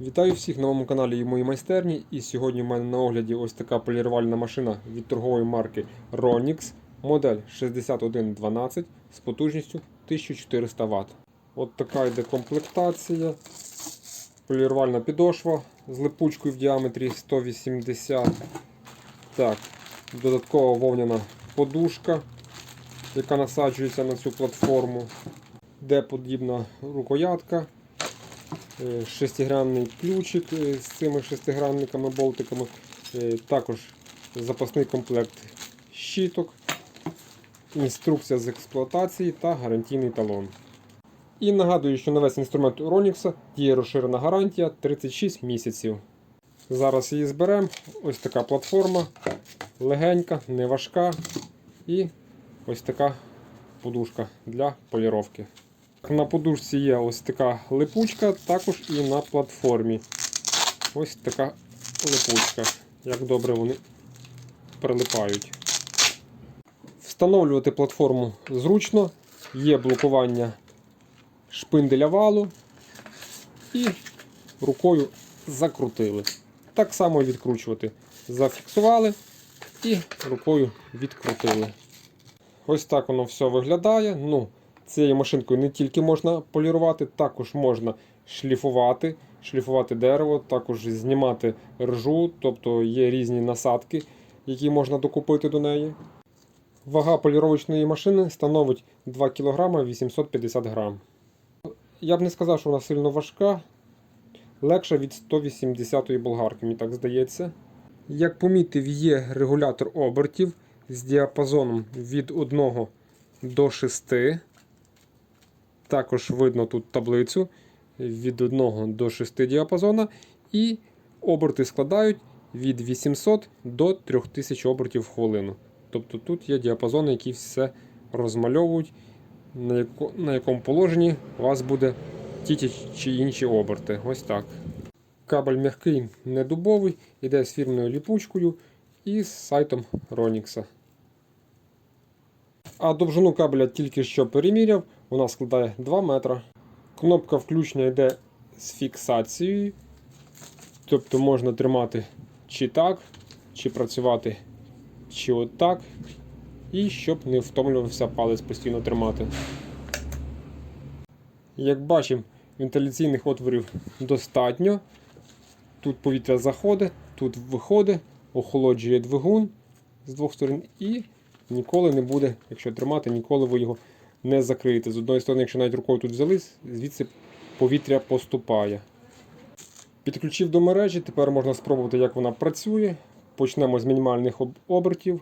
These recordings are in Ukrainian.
Вітаю всіх на новому каналі і моїй майстерні. І сьогодні в мене на огляді ось така полірувальна машина від торгової марки Ronix, модель 6112 з потужністю 1400 Вт. От така йде комплектація. Полірувальна підошва з липучкою в діаметрі 180. Так, додаткова вовняна подушка, яка насаджується на цю платформу, де подібна рукоятка. Е, шестигранний ключик е, з цими шестигранниками, болтиками. Е, Також запасний комплект щиток, інструкція з експлуатації та гарантійний талон. І нагадую, що на весь інструмент у Ronix діє розширена гарантія 36 місяців. Зараз її зберемо. Ось така платформа, легенька, не важка і ось така подушка для поліровки. На подушці є ось така липучка, також і на платформі. Ось така липучка. Як добре вони прилипають. Встановлювати платформу зручно, є блокування шпинделя валу і рукою закрутили. Так само відкручувати. Зафіксували і рукою відкрутили. Ось так воно все виглядає. Ну, Цією машинкою не тільки можна полірувати, також можна шліфувати, шліфувати дерево, також знімати ржу, тобто є різні насадки, які можна докупити до неї. Вага поліровочної машини становить 2 кг 850 г. Я б не сказав, що вона сильно важка, легша від 180-ї болгарки, мені так здається. Як помітив, є регулятор обертів з діапазоном від 1 до 6. Також видно тут таблицю від 1 до 6 діапазона. І оберти складають від 800 до 3000 обертів в хвилину. Тобто тут є діапазони, які все розмальовують, на, яко, на якому положенні у вас буде ті чи інші оберти. Ось так. Кабель м'який, не дубовий, іде з фірмною ліпучкою і з сайтом Ronix. А довжину кабеля тільки що переміряв, вона складає 2 метра. Кнопка включення йде з фіксацією. Тобто можна тримати чи так, чи працювати чи отак. І щоб не втомлювався палець постійно тримати. Як бачимо, вентиляційних отворів достатньо. Тут повітря заходить, тут виходить, охолоджує двигун з двох сторон і ніколи не буде, якщо тримати, ніколи ви його не закриєте. З одної сторони, якщо навіть рукою тут взялись, звідси повітря поступає. Підключив до мережі, тепер можна спробувати, як вона працює. Почнемо з мінімальних обертів.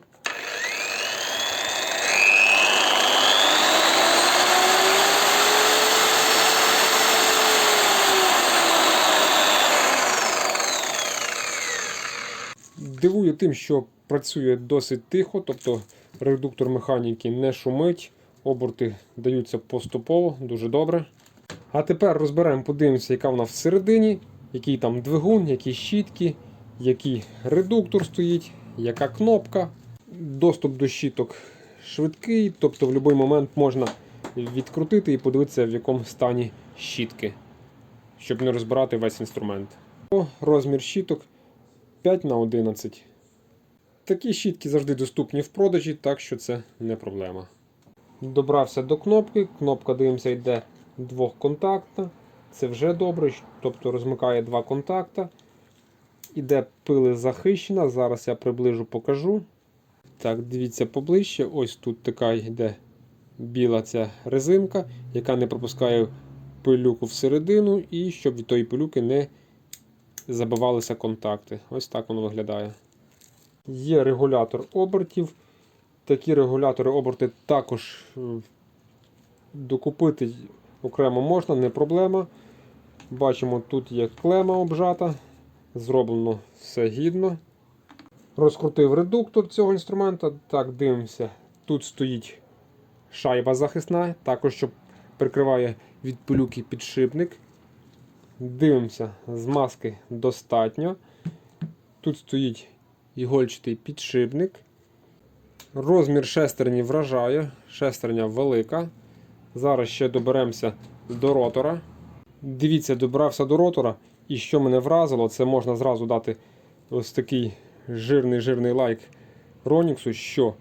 Дивує тим, що працює досить тихо, тобто редуктор механіки не шумить, оберти даються поступово, дуже добре. А тепер розберемо, подивимося, яка вона всередині, який там двигун, які щітки, який редуктор стоїть, яка кнопка. Доступ до щіток швидкий, тобто в будь-який момент можна відкрутити і подивитися, в якому стані щітки, щоб не розбирати весь інструмент. Розмір щіток 5 на 11. Такі щітки завжди доступні в продажі, так що це не проблема. Добрався до кнопки. Кнопка, дивимося, йде двохконтактна. Це вже добре, тобто розмикає два контакта. Іде пили захищена. Зараз я приближу покажу. Так, дивіться поближче. Ось тут така йде біла ця резинка, яка не пропускає пилюку всередину, і щоб від тої пилюки не забивалися контакти. Ось так воно виглядає. Є регулятор обертів. Такі регулятори оберти також е, докупити окремо можна, не проблема. Бачимо, тут є клема обжата, зроблено все гідно. Розкрутив редуктор цього інструмента. Так, дивимося. Тут стоїть шайба захисна, також що прикриває від пилюки підшипник. Дивимося, змазки достатньо. Тут стоїть ігольчатий підшипник. Розмір шестерні вражає, шестерня велика. Зараз ще доберемося до ротора. Дивіться, добрався до ротора І що мене вразило, це можна зразу дати ось такий жирний жирний лайк Роніксу, що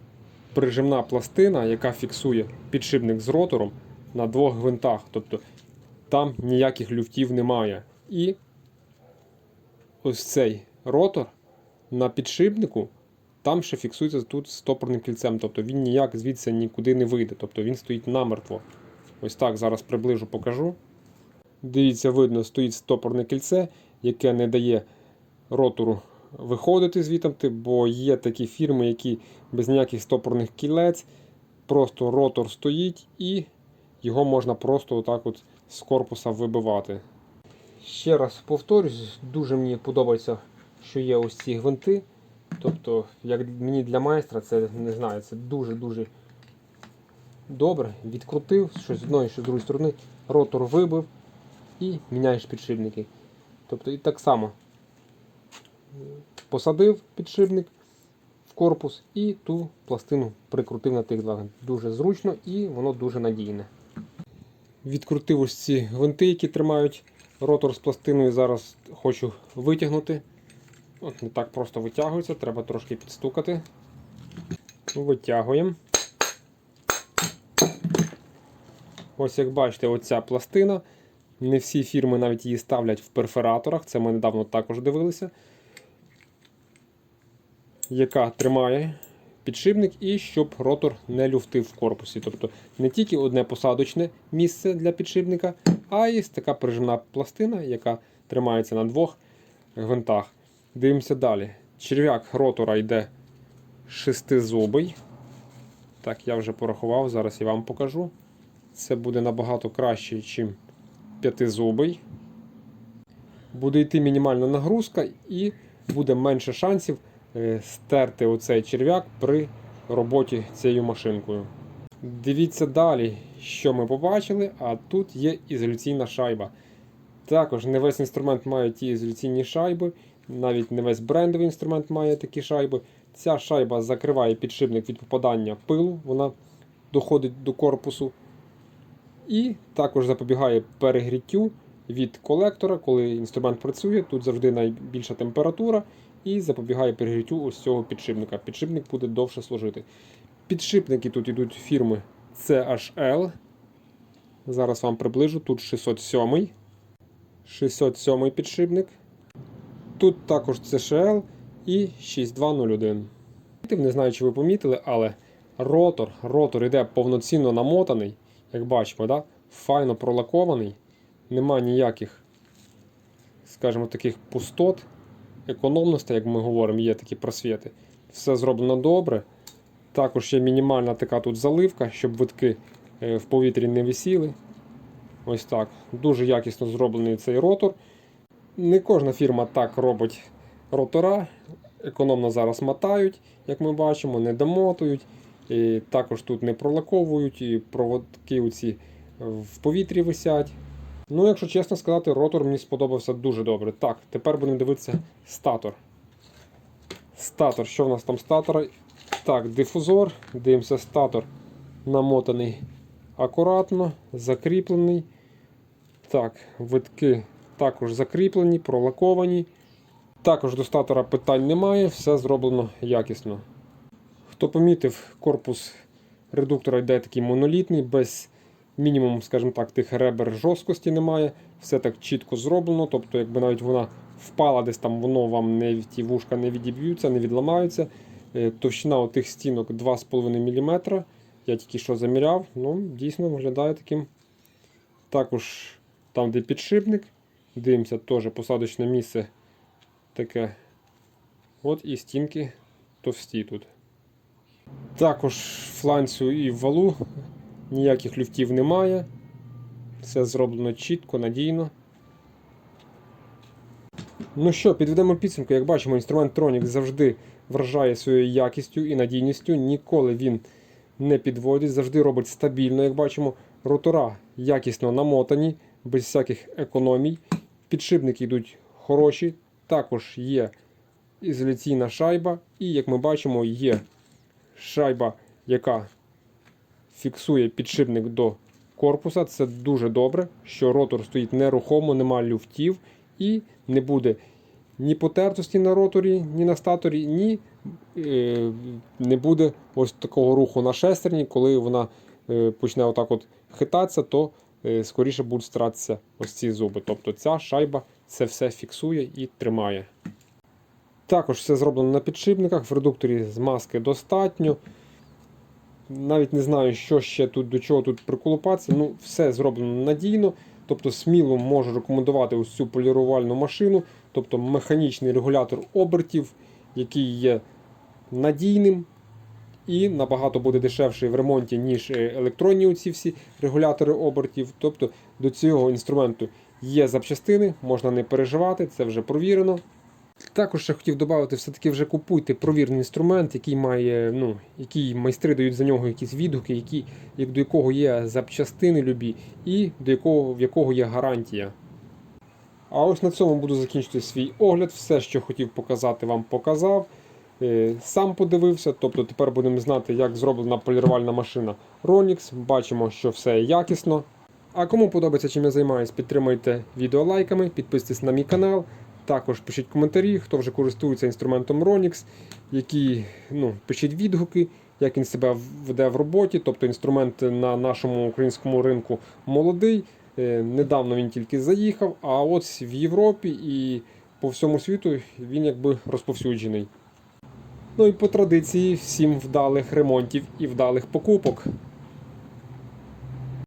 прижимна пластина, яка фіксує підшипник з ротором на двох гвинтах. Тобто там ніяких люфтів немає. І ось цей ротор на підшипнику там ще фіксується тут стопорним кільцем. Тобто він ніяк звідси нікуди не вийде. Тобто він стоїть намертво. Ось так зараз приближу покажу. Дивіться, видно, стоїть стопорне кільце, яке не дає ротору виходити звідти, бо є такі фірми, які без ніяких стопорних кілець, просто ротор стоїть і його можна просто отак от з корпуса вибивати. Ще раз повторюсь, дуже мені подобається, що є ось ці гвинти. Тобто, як мені для майстра, це не знаю, це дуже-дуже добре. Відкрутив, що з одної, що з другої сторони, ротор вибив і міняєш підшипники. Тобто і так само посадив підшипник в корпус і ту пластину прикрутив на тих два. Дуже зручно і воно дуже надійне. Відкрутив ось ці гвинти, які тримають ротор з пластиною. Зараз хочу витягнути. От Не так просто витягується, треба трошки підстукати. Витягуємо. Ось як бачите, оця пластина. Не всі фірми навіть її ставлять в перфораторах. Це ми недавно також дивилися. Яка тримає підшипник і щоб ротор не люфтив в корпусі. Тобто не тільки одне посадочне місце для підшипника, а й така прижимна пластина, яка тримається на двох гвинтах. Дивимося далі. Черв'як ротора йде шестизубий. Так, я вже порахував, зараз я вам покажу. Це буде набагато краще, ніж п'ятизубий. Буде йти мінімальна нагрузка і буде менше шансів е, стерти оцей черв'як при роботі цією машинкою. Дивіться далі, що ми побачили, а тут є ізоляційна шайба. Також не весь інструмент має ті ізоляційні шайби, навіть не весь брендовий інструмент має такі шайби. Ця шайба закриває підшипник від попадання пилу, вона доходить до корпусу. І також запобігає перегріттю від колектора, коли інструмент працює. Тут завжди найбільша температура і запобігає перегріттю ось цього підшипника. Підшипник буде довше служити. Підшипники тут йдуть фірми CHL. Зараз вам приближу. Тут 607. 607 підшипник. Тут також CHL і 6201. Не знаю, чи ви помітили, але ротор, ротор йде повноцінно намотаний. Як бачимо, да? файно пролакований, нема ніяких, скажімо, таких пустот, економностей, як ми говоримо, є такі просвіти. Все зроблено добре. Також є мінімальна така тут заливка, щоб витки е, в повітрі не висіли. Ось так. Дуже якісно зроблений цей ротор. Не кожна фірма так робить ротора. Економно зараз мотають, як ми бачимо, не домотують. І також тут не пролаковують, і проводки оці в повітрі висять. Ну, якщо чесно сказати, ротор мені сподобався дуже добре. Так, тепер будемо дивитися статор. Статор, що в нас там статор? Так, дифузор. Дивимося, статор намотаний акуратно, закріплений. Так, витки також закріплені, пролаковані. Також до статора питань немає, все зроблено якісно. Хто помітив, корпус редуктора йде такий монолітний, без мінімум, скажімо так, тих ребер жорсткості немає. Все так чітко зроблено. Тобто, якби навіть вона впала десь там, воно вам не ті вушка не відіб'ються, не відламаються. Е, Товщина отих стінок 2,5 мм. Я тільки що заміряв, ну, дійсно виглядає таким. Також там, де підшипник, дивимося, теж посадочне місце таке. От і стінки товсті тут. Також фланцю і валу ніяких люфтів немає. Все зроблено чітко, надійно. Ну що, підведемо підсумку. Як бачимо, інструмент Tronic завжди вражає своєю якістю і надійністю. Ніколи він не підводить, завжди робить стабільно, як бачимо, ротора якісно намотані, без всяких економій. Підшипники йдуть хороші. Також є ізоляційна шайба, і, як ми бачимо, є шайба, яка фіксує підшипник до корпуса. Це дуже добре, що ротор стоїть нерухомо, нема люфтів, і не буде ні потертості на роторі, ні на статорі, ні е, не буде ось такого руху на шестерні, коли вона е, почне отак от хитатися, то скоріше будуть стратися ось ці зуби. Тобто ця шайба це все фіксує і тримає. Також все зроблено на підшипниках, в редукторі змазки достатньо. Навіть не знаю, що ще тут до чого тут приколупатися. Ну, все зроблено надійно. Тобто сміло можу рекомендувати ось цю полірувальну машину, тобто механічний регулятор обертів, який є надійним і набагато буде дешевший в ремонті, ніж е, електронні оці всі регулятори обертів. Тобто до цього інструменту є запчастини, можна не переживати, це вже провірено. Також ще хотів додати, все-таки вже купуйте провірний інструмент, який має, ну, який майстри дають за нього якісь відгуки, які, як до якого є запчастини любі, і до якого, в якого є гарантія. А ось на цьому буду закінчити свій огляд. Все, що хотів показати, вам показав. Е, Сам подивився, тобто тепер будемо знати, як зроблена полірувальна машина Ronix. Бачимо, що все якісно. А кому подобається, чим я займаюся, підтримуйте відео лайками, підписуйтесь на мій канал. Також пишіть коментарі, хто вже користується інструментом Ronix, які ну, пишіть відгуки, як він себе веде в роботі. Тобто інструмент на нашому українському ринку молодий. Е, Недавно він тільки заїхав, а от в Європі і по всьому світу він якби розповсюджений. Ну і по традиції всім вдалих ремонтів і вдалих покупок.